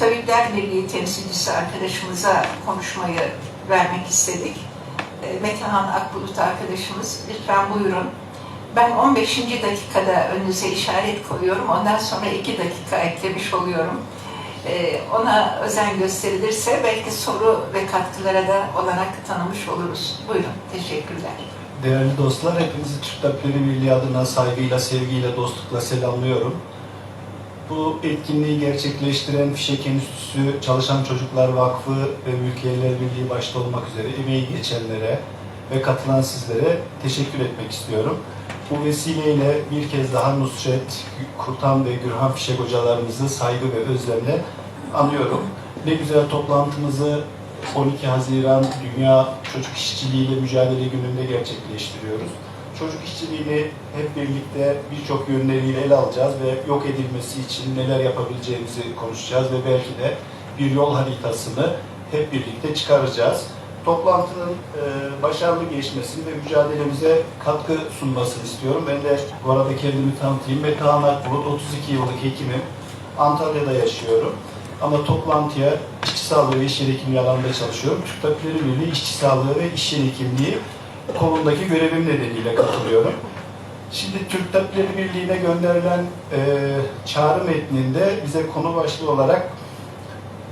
Tabipler Birliği temsilcisi arkadaşımıza konuşmayı vermek istedik. E, Metehan Akbulut arkadaşımız, lütfen buyurun. Ben 15. dakikada önünüze işaret koyuyorum. Ondan sonra 2 dakika eklemiş oluyorum. E, Ona özen gösterilirse belki soru ve katkılara da olanak tanımış oluruz. Buyurun, teşekkürler. Değerli dostlar, hepinizi Türk Tabipleri Birliği adına saygıyla, sevgiyle, dostlukla selamlıyorum. Bu etkinliği gerçekleştiren Fişek Enstitüsü, Çalışan Çocuklar Vakfı ve Mülkiyeler Birliği başta olmak üzere emeği geçenlere ve katılan sizlere teşekkür etmek istiyorum. Bu vesileyle bir kez daha Nusret, Kurtan ve Gürhan Fişek hocalarımızı saygı ve özlemle anıyorum. Ne güzel toplantımızı 12 Haziran Dünya Çocuk İşçiliğiyle Mücadele Günü'nde gerçekleştiriyoruz. Çocuk işçiliğini hep birlikte birçok yönleriyle ele alacağız ve yok edilmesi için neler yapabileceğimizi konuşacağız ve belki de bir yol haritasını hep birlikte çıkaracağız. Toplantının e, başarılı geçmesini ve mücadelemize katkı sunmasını istiyorum. Ben de bu arada kendimi tanıtayım. Metehan Akbulut, 32 yıllık hekimim. Antalya'da yaşıyorum. Ama toplantıya işçi sağlığı ve iş yeri hekimliği alanında çalışıyorum. Türk Tabipleri Birliği işçi sağlığı ve iş yeri hekimliği konumdaki görevim nedeniyle katılıyorum. Şimdi Türk Tabipleri Birliği'ne gönderilen e, çağrı metninde bize konu başlığı olarak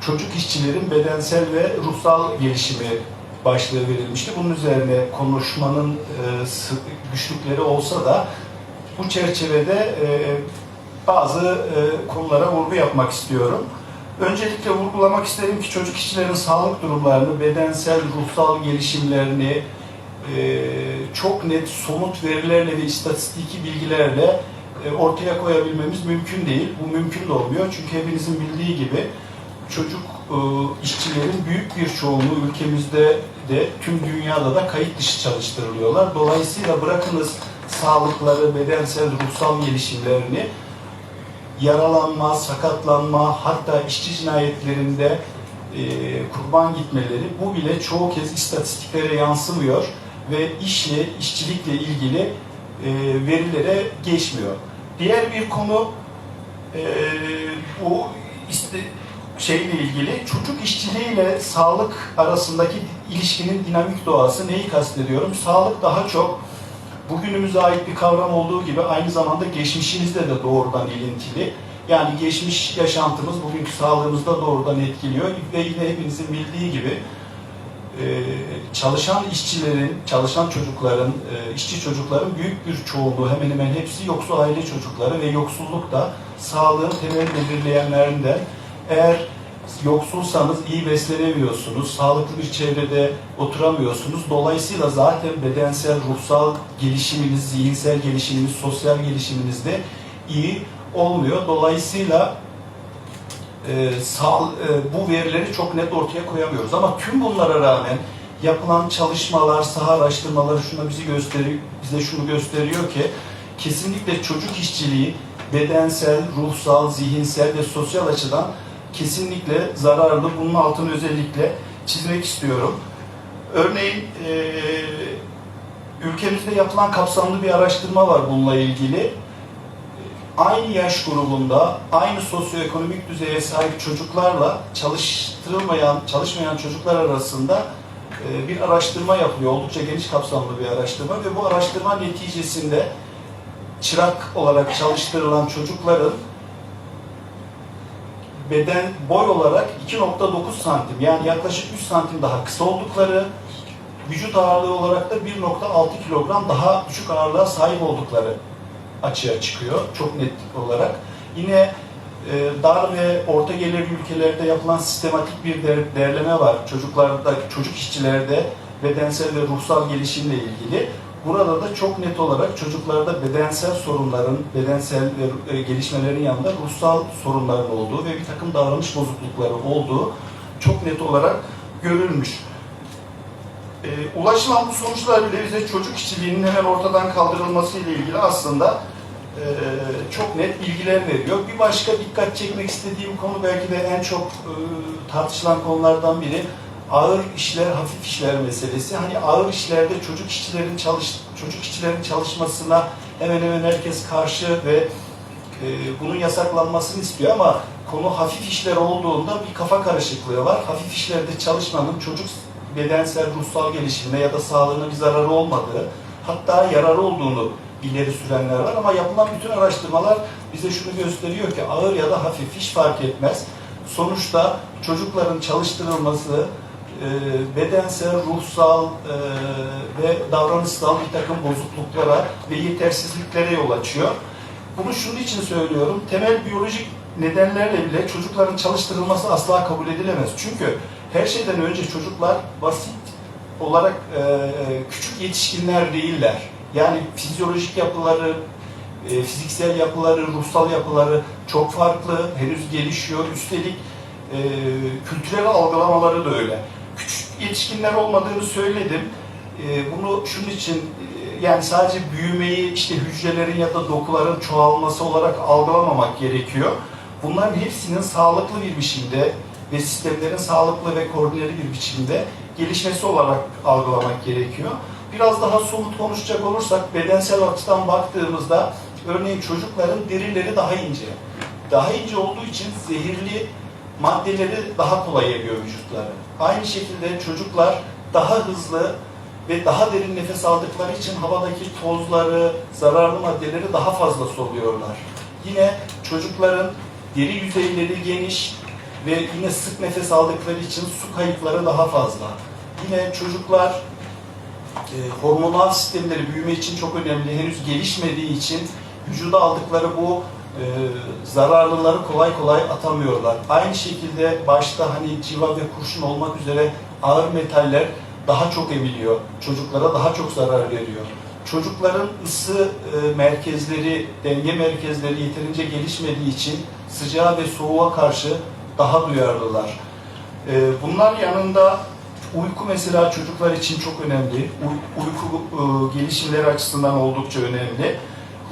çocuk işçilerin bedensel ve ruhsal gelişimi başlığı verilmişti. Bunun üzerine konuşmanın e, güçlükleri olsa da bu çerçevede e, bazı e, konulara vurgu yapmak istiyorum. Öncelikle vurgulamak isterim ki çocuk işçilerin sağlık durumlarını, bedensel, ruhsal gelişimlerini e, çok net somut verilerle ve istatistiki bilgilerle e, ortaya koyabilmemiz mümkün değil. Bu mümkün de olmuyor çünkü hepinizin bildiği gibi çocuk e, işçilerin büyük bir çoğunluğu ülkemizde de tüm dünyada da kayıt dışı çalıştırılıyorlar. Dolayısıyla bırakınız sağlıkları, bedensel, ruhsal gelişimlerini yaralanma, sakatlanma, hatta işçi cinayetlerinde e, kurban gitmeleri bu bile çoğu kez istatistiklere yansımıyor ve işle, işçilikle ilgili e, verilere geçmiyor. Diğer bir konu e, bu iste, şeyle ilgili çocuk işçiliğiyle sağlık arasındaki ilişkinin dinamik doğası neyi kastediyorum? Sağlık daha çok bugünümüze ait bir kavram olduğu gibi aynı zamanda geçmişinizde de doğrudan ilintili. Yani geçmiş yaşantımız bugünkü sağlığımızda doğrudan etkiliyor ve yine hepinizin bildiği gibi çalışan işçilerin, çalışan çocukların, e, işçi çocukların büyük bir çoğunluğu hemen hemen hepsi yoksul aile çocukları ve yoksulluk da sağlığın temel belirleyenlerinden. Eğer yoksulsanız iyi beslenemiyorsunuz, sağlıklı bir çevrede oturamıyorsunuz. Dolayısıyla zaten bedensel, ruhsal gelişiminiz, zihinsel gelişiminiz, sosyal gelişiminiz de iyi olmuyor. Dolayısıyla e, sağ, e, bu verileri çok net ortaya koyamıyoruz. Ama tüm bunlara rağmen yapılan çalışmalar, saha araştırmaları şunu bizi gösteriyor, bize şunu gösteriyor ki kesinlikle çocuk işçiliği bedensel, ruhsal, zihinsel ve sosyal açıdan kesinlikle zararlı. Bunun altını özellikle çizmek istiyorum. Örneğin e, ülkemizde yapılan kapsamlı bir araştırma var bununla ilgili. Aynı yaş grubunda, aynı sosyoekonomik düzeye sahip çocuklarla çalıştırılmayan, çalışmayan çocuklar arasında e, bir araştırma yapılıyor. Oldukça geniş kapsamlı bir araştırma ve bu araştırma neticesinde çırak olarak çalıştırılan çocukların beden boy olarak 2.9 santim yani yaklaşık 3 santim daha kısa oldukları, vücut ağırlığı olarak da 1.6 kilogram daha düşük ağırlığa sahip oldukları açığa çıkıyor çok net olarak. Yine e, dar ve orta gelirli ülkelerde yapılan sistematik bir değer- değerleme var. Çocuklarda, çocuk işçilerde bedensel ve ruhsal gelişimle ilgili. Burada da çok net olarak çocuklarda bedensel sorunların, bedensel e, gelişmelerin yanında ruhsal sorunların olduğu ve bir takım davranış bozuklukları olduğu çok net olarak görülmüş. E, ulaşılan bu sonuçlar bile bize çocuk işçiliğinin hemen ortadan kaldırılması ile ilgili aslında e, çok net bilgiler veriyor. Bir başka dikkat çekmek istediğim konu belki de en çok e, tartışılan konulardan biri ağır işler, hafif işler meselesi. Hani ağır işlerde çocuk işçilerin çalış çocuk işçilerin çalışmasına hemen hemen herkes karşı ve e, bunun yasaklanmasını istiyor ama konu hafif işler olduğunda bir kafa karışıklığı var. Hafif işlerde çalışmanın çocuk bedensel, ruhsal gelişimine ya da sağlığına bir zararı olmadığı, hatta yararı olduğunu ileri sürenler var ama yapılan bütün araştırmalar bize şunu gösteriyor ki ağır ya da hafif hiç fark etmez. Sonuçta çocukların çalıştırılması e, bedensel, ruhsal e, ve davranışsal bir takım bozukluklara ve yetersizliklere yol açıyor. Bunu şunun için söylüyorum. Temel biyolojik nedenlerle bile çocukların çalıştırılması asla kabul edilemez. Çünkü her şeyden önce çocuklar basit olarak e, küçük yetişkinler değiller. Yani fizyolojik yapıları, e, fiziksel yapıları, ruhsal yapıları çok farklı, henüz gelişiyor. Üstelik e, kültürel algılamaları da öyle. Küçük yetişkinler olmadığını söyledim. E, bunu şunun için yani sadece büyümeyi işte hücrelerin ya da dokuların çoğalması olarak algılamamak gerekiyor. Bunların hepsinin sağlıklı bir biçimde ve sistemlerin sağlıklı ve koordineli bir biçimde gelişmesi olarak algılamak gerekiyor. Biraz daha somut konuşacak olursak bedensel açıdan baktığımızda örneğin çocukların derileri daha ince. Daha ince olduğu için zehirli maddeleri daha kolay emiyor vücutları. Aynı şekilde çocuklar daha hızlı ve daha derin nefes aldıkları için havadaki tozları, zararlı maddeleri daha fazla soluyorlar. Yine çocukların deri yüzeyleri geniş ve yine sık nefes aldıkları için su kayıpları daha fazla. Yine çocuklar e, hormonal sistemleri büyüme için çok önemli. Henüz gelişmediği için vücuda aldıkları bu e, zararlıları kolay kolay atamıyorlar. Aynı şekilde başta hani civa ve kurşun olmak üzere ağır metaller daha çok emiliyor. Çocuklara daha çok zarar veriyor. Çocukların ısı e, merkezleri, denge merkezleri yeterince gelişmediği için sıcağa ve soğuğa karşı daha duyarlılar. E, bunlar yanında uyku mesela çocuklar için çok önemli. Uy- uyku e, gelişimleri açısından oldukça önemli.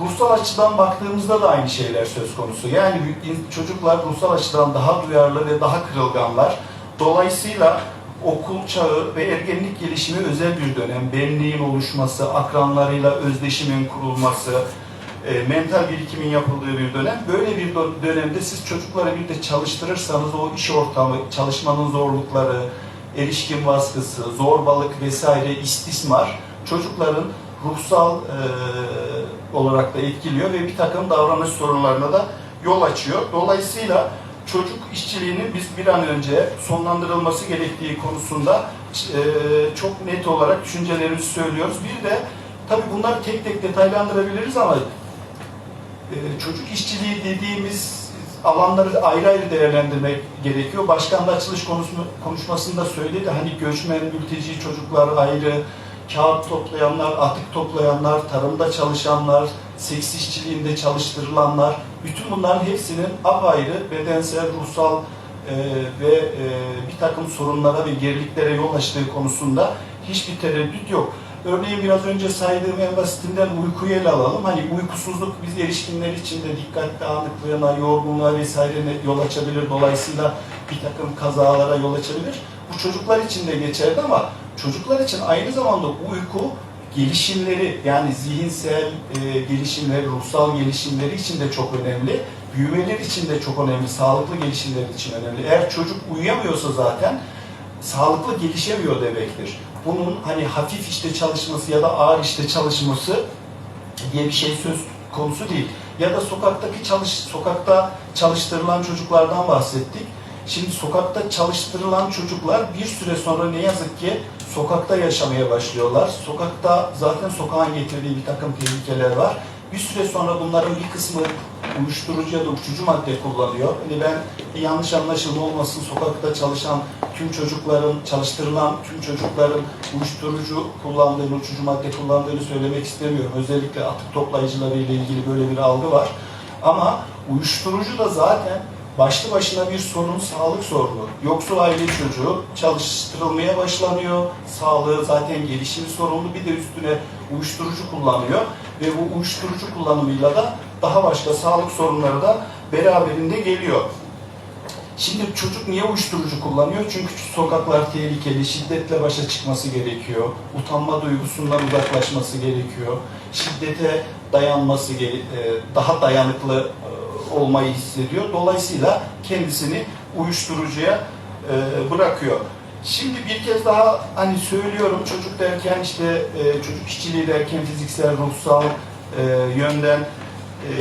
Ruhsal açıdan baktığımızda da aynı şeyler söz konusu. Yani çocuklar ruhsal açıdan daha duyarlı ve daha kırılganlar. Dolayısıyla okul çağı ve ergenlik gelişimi özel bir dönem. Benliğin oluşması, akranlarıyla özdeşimin kurulması, e, mental birikimin yapıldığı bir dönem. Böyle bir dö- dönemde siz çocukları bir de çalıştırırsanız o iş ortamı, çalışmanın zorlukları, erişkin baskısı, zorbalık vesaire, istismar çocukların ruhsal e, olarak da etkiliyor ve bir takım davranış sorunlarına da yol açıyor. Dolayısıyla çocuk işçiliğinin biz bir an önce sonlandırılması gerektiği konusunda e, çok net olarak düşüncelerimizi söylüyoruz. Bir de tabii bunları tek tek detaylandırabiliriz ama e, çocuk işçiliği dediğimiz alanları ayrı ayrı değerlendirmek gerekiyor. Başkan da açılış konuşmasında söyledi. Hani göçmen, mülteci çocuklar ayrı, kağıt toplayanlar, atık toplayanlar, tarımda çalışanlar, seks işçiliğinde çalıştırılanlar, bütün bunların hepsinin apayrı bedensel, ruhsal e, ve e, bir takım sorunlara ve geriliklere yol açtığı konusunda hiçbir tereddüt yok. Örneğin biraz önce saydığım en basitinden uykuyu ele alalım. Hani uykusuzluk biz erişkinler için de dikkat dağınıklığına, yorgunluğa vesaire yol açabilir. Dolayısıyla bir takım kazalara yol açabilir. Bu çocuklar için de geçerli ama çocuklar için aynı zamanda uyku gelişimleri yani zihinsel e, gelişimleri, ruhsal gelişimleri için de çok önemli. Büyümeleri için de çok önemli, sağlıklı gelişimleri için önemli. Eğer çocuk uyuyamıyorsa zaten sağlıklı gelişemiyor demektir. Bunun hani hafif işte çalışması ya da ağır işte çalışması diye bir şey söz konusu değil. Ya da sokaktaki çalış sokakta çalıştırılan çocuklardan bahsettik. Şimdi sokakta çalıştırılan çocuklar bir süre sonra ne yazık ki sokakta yaşamaya başlıyorlar. Sokakta zaten sokağın getirdiği bir takım tehlikeler var. Bir süre sonra bunların bir kısmı uyuşturucu ya da uçucu madde kullanıyor. Hani ben yanlış anlaşılma olmasın sokakta çalışan tüm çocukların, çalıştırılan tüm çocukların uyuşturucu kullandığını, uçucu madde kullandığını söylemek istemiyorum. Özellikle atık toplayıcıları ilgili böyle bir algı var. Ama uyuşturucu da zaten başlı başına bir sorun, sağlık sorunu. Yoksul aile çocuğu çalıştırılmaya başlanıyor. Sağlığı zaten gelişimi sorunlu. Bir de üstüne uyuşturucu kullanıyor. Ve bu uyuşturucu kullanımıyla da daha başka sağlık sorunları da beraberinde geliyor. Şimdi çocuk niye uyuşturucu kullanıyor? Çünkü sokaklar tehlikeli, şiddetle başa çıkması gerekiyor. Utanma duygusundan uzaklaşması gerekiyor. Şiddete dayanması, e, daha dayanıklı e, olmayı hissediyor. Dolayısıyla kendisini uyuşturucuya e, bırakıyor. Şimdi bir kez daha hani söylüyorum çocuk derken işte e, çocuk işçiliği derken fiziksel, ruhsal e, yönden e,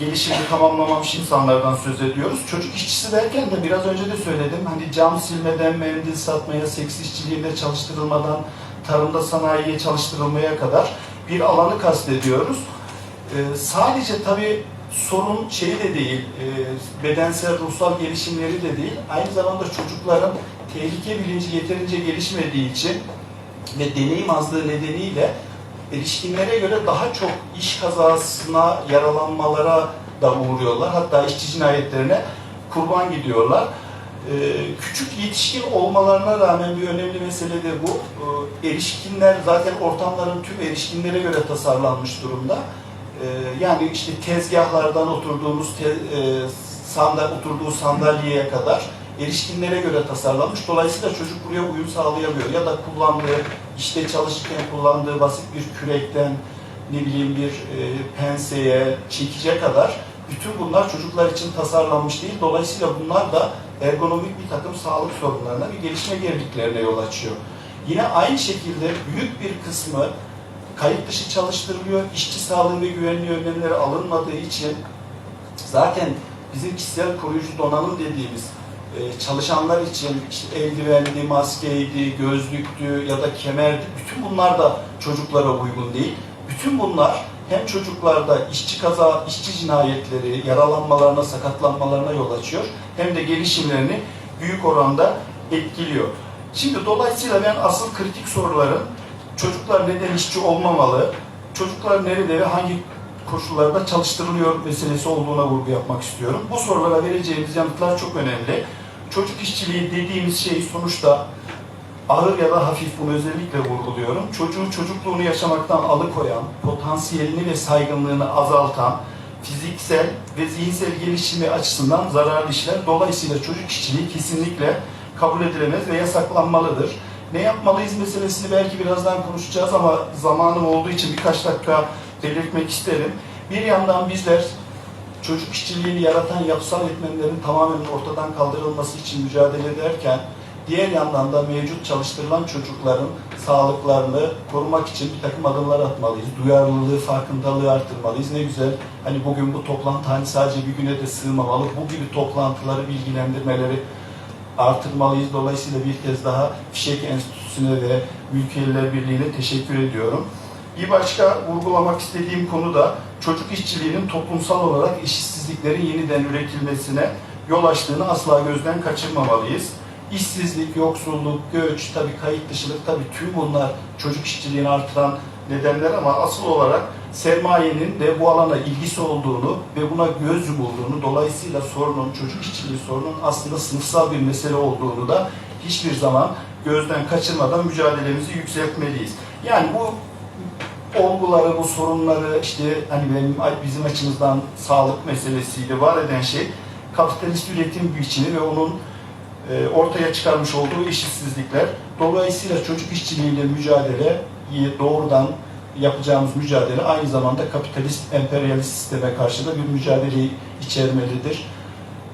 gelişimini tamamlamamış insanlardan söz ediyoruz. Çocuk işçisi derken de biraz önce de söyledim. Hani cam silmeden mendil satmaya, seks işçiliğinde çalıştırılmadan tarımda sanayiye çalıştırılmaya kadar bir alanı kastediyoruz. E, sadece tabii sorun şeyi de değil, e, bedensel, ruhsal gelişimleri de değil. Aynı zamanda çocukların tehlike bilinci yeterince gelişmediği için ve deneyim azlığı nedeniyle erişkinlere göre daha çok iş kazasına, yaralanmalara da uğruyorlar. Hatta işçi cinayetlerine kurban gidiyorlar. Ee, küçük yetişkin olmalarına rağmen bir önemli mesele de bu. Ee, erişkinler zaten ortamların tüm erişkinlere göre tasarlanmış durumda. Ee, yani işte tezgahlardan oturduğumuz te, e, sandal, oturduğu sandalyeye kadar erişkinlere göre tasarlanmış. Dolayısıyla çocuk buraya uyum sağlayamıyor. Ya da kullandığı, işte çalışırken kullandığı basit bir kürekten ne bileyim bir e, penseye, çekice kadar bütün bunlar çocuklar için tasarlanmış değil. Dolayısıyla bunlar da ergonomik bir takım sağlık sorunlarına, bir gelişme geriliklerine yol açıyor. Yine aynı şekilde büyük bir kısmı kayıt dışı çalıştırılıyor. İşçi sağlığı ve güvenliği önlemleri alınmadığı için zaten bizim kişisel koruyucu donanım dediğimiz e, çalışanlar için işte eldivenli, maskeydi, gözlüktü ya da kemerdi. Bütün bunlar da çocuklara uygun değil. Bütün bunlar hem çocuklarda işçi kaza, işçi cinayetleri, yaralanmalarına, sakatlanmalarına yol açıyor. Hem de gelişimlerini büyük oranda etkiliyor. Şimdi dolayısıyla ben asıl kritik soruların çocuklar neden işçi olmamalı, çocuklar nerede ve hangi koşullarda çalıştırılıyor meselesi olduğuna vurgu yapmak istiyorum. Bu sorulara vereceğimiz yanıtlar çok önemli. Çocuk işçiliği dediğimiz şey sonuçta ağır ya da hafif bunu özellikle vurguluyorum. Çocuğun çocukluğunu yaşamaktan alıkoyan, potansiyelini ve saygınlığını azaltan, fiziksel ve zihinsel gelişimi açısından zararlı işler. Dolayısıyla çocuk işçiliği kesinlikle kabul edilemez ve yasaklanmalıdır. Ne yapmalıyız meselesini belki birazdan konuşacağız ama zamanım olduğu için birkaç dakika belirtmek isterim. Bir yandan bizler çocuk işçiliğini yaratan yapısal etmenlerin tamamen ortadan kaldırılması için mücadele ederken diğer yandan da mevcut çalıştırılan çocukların sağlıklarını korumak için bir takım adımlar atmalıyız. Duyarlılığı, farkındalığı artırmalıyız. Ne güzel hani bugün bu toplantı hani sadece bir güne de sığmamalı. Bu gibi toplantıları, bilgilendirmeleri artırmalıyız. Dolayısıyla bir kez daha Fişek Enstitüsü'ne ve Mülkiyeliler Birliği'ne teşekkür ediyorum. Bir başka vurgulamak istediğim konu da çocuk işçiliğinin toplumsal olarak eşitsizliklerin yeniden üretilmesine yol açtığını asla gözden kaçırmamalıyız. İşsizlik, yoksulluk, göç, tabii kayıt dışılık, tabii tüm bunlar çocuk işçiliğini artıran nedenler ama asıl olarak sermayenin de bu alana ilgisi olduğunu ve buna göz yumulduğunu, dolayısıyla sorunun, çocuk işçiliği sorunun aslında sınıfsal bir mesele olduğunu da hiçbir zaman gözden kaçırmadan mücadelemizi yükseltmeliyiz. Yani bu olguları, bu sorunları işte hani benim bizim açımızdan sağlık meselesiyle var eden şey kapitalist üretim biçimi ve onun e, ortaya çıkarmış olduğu eşitsizlikler. Dolayısıyla çocuk işçiliğiyle mücadele doğrudan yapacağımız mücadele aynı zamanda kapitalist, emperyalist sisteme karşı da bir mücadele içermelidir.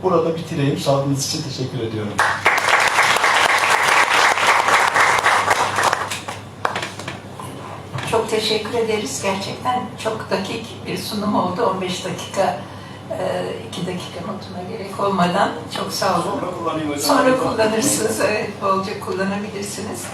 Burada bitireyim. Sabrınız için teşekkür ediyorum. Çok teşekkür ederiz. Gerçekten çok dakik bir sunum oldu. 15 dakika, 2 dakika notuna gerek olmadan. Çok sağ olun. hocam. Sonra kullanırsınız. Evet, bolca kullanabilirsiniz.